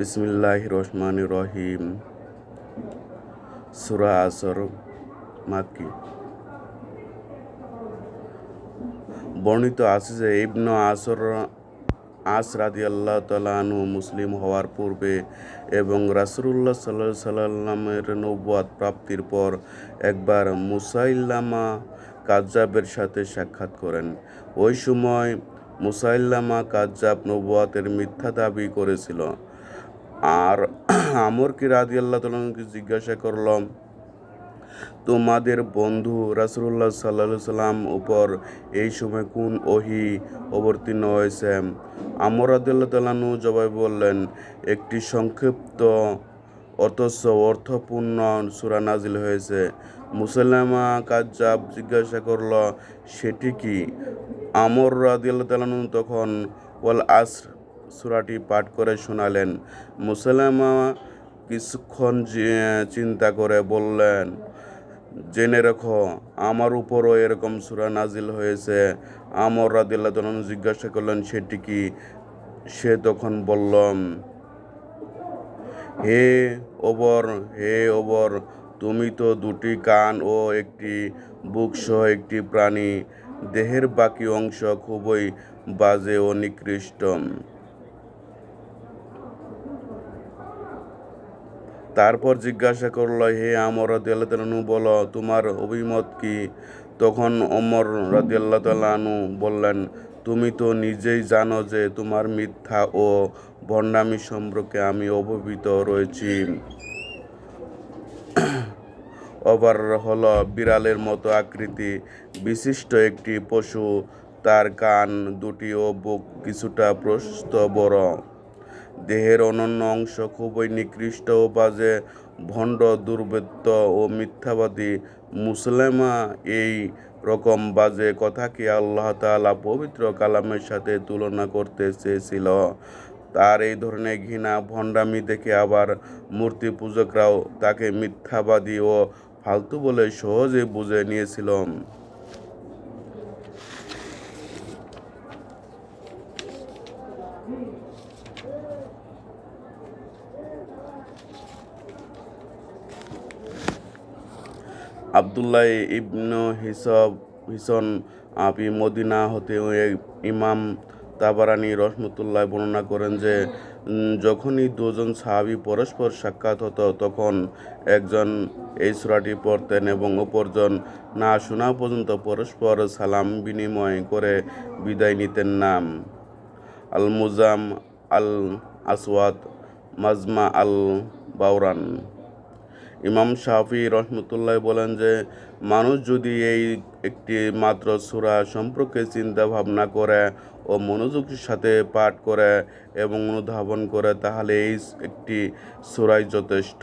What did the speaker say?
বিসমিল্লাহ রহমান রহিম সুরা আসর মাক্কি। বর্ণিত আছে যে ইবন আসর, আস রাদি আল্লাহ তালানু মুসলিম হওয়ার পূর্বে এবং রাসুল্লাহ সাল্লাহ সাল্লামের নব্বত প্রাপ্তির পর একবার মুসাইল্লামা কাজ্জাবের সাথে সাক্ষাৎ করেন। ওই সময় মুসাইল্লামা কাজ্জাব নবুয়াতের মিথ্যা দাবি করেছিল। আর আমর কি রাদি আল্লাহ তালকে জিজ্ঞাসা করলাম, তোমাদের বন্ধু রাসুল্লাহ সাল্লা সাল্লাম উপর এই সময় কোন ওহি অবতীর্ণ হয়েছে? আমর আদিল্লাহ তালানু জবাই বললেন, একটি সংক্ষিপ্ত অথচ অর্থপূর্ণ সুরা নাজিল হয়েছে। মুসাল্লামা কাজ্জাব জিজ্ঞাসা করল, সেটি কি? আমর রাদিয়াল্লাহ তালানু তখন, ওয়াল আসর। সুরাটি পাঠ করে শোনালেন। মুসাল্লামা কিছুক্ষণ চিন্তা করে বললেন, জেনে রেখো, আমার উপরও এরকম সুরা নাজিল হয়েছে। আমর রাদিল্লাহ তালানু জিজ্ঞাসা করলেন, সেটি কি? সে তখন বললাম হে ওবর হে ওবর, তুমি তো দুটি কান ও একটি বুক সহ একটি প্রাণী। দেহের বাকি অংশ খুবই বাজে ও নিকৃষ্ট। তারপর জিজ্ঞাসা করল, হে আমর রাদিয়াল্লাহু বলো, তোমার অভিমত কি? তখন অমর রাদিয়াল্লাহু তাআলাহু বললেন, তুমি তো নিজেই জানো যে তোমার মিথ্যা ও ভণ্ডামি সম্পর্কে আমি অবহিত রয়েছি। ওভার হলো বিড়ালের মতো আকৃতি, বিশিষ্ট একটি পশু। তার কান, দুটি ও বুক কিছুটা প্রশস্ত বড়। দেহের অনন্য অংশ খুবই নিকৃষ্ট ও বাজে, ভণ্ড, দুর্বৃত্ত ও মিথ্যাবাদী মুসলেমা এই রকম বাজে কথাকে আল্লাহ তাআলা পবিত্র কালামের সাথে তুলনা করতে চেয়েছিল। তার এই ধরনের ঘৃণা, ভণ্ডামি দেখে আবার মূর্তি পূজকরাও তাকে মিথ্যাবাদী ও ফালতু বলে সহজে বুঝে নিয়েছিল। আবদুল্লাহ ইবন হিসব, হিসন আপি মদিনা হতে ইমাম তাবারানি রহমতুল্লাহ বর্ণনা করেন যে যখনই দুজন সাহাবি পরস্পর সাক্ষাৎ হতো, তখন একজন এই সুরাটি পড়তেন এবং অপরজন, না, শোনা পর্যন্ত পরস্পর সালাম বিনিময় করে বিদায় নিতেন নাম। আল মুজাম আল আসওয়াদ মাজমা আল বাউরান ইমাম শাফি রহমতুল্লাহ বলেন যে, মানুষ যদি এই একটি মাত্র সুরা সম্পর্কে চিন্তা ভাবনা করে ও মনোযোগের সাথে পাঠ করে এবং অনুধাবন করে, তাহলে এই একটি সুরাই যথেষ্ট।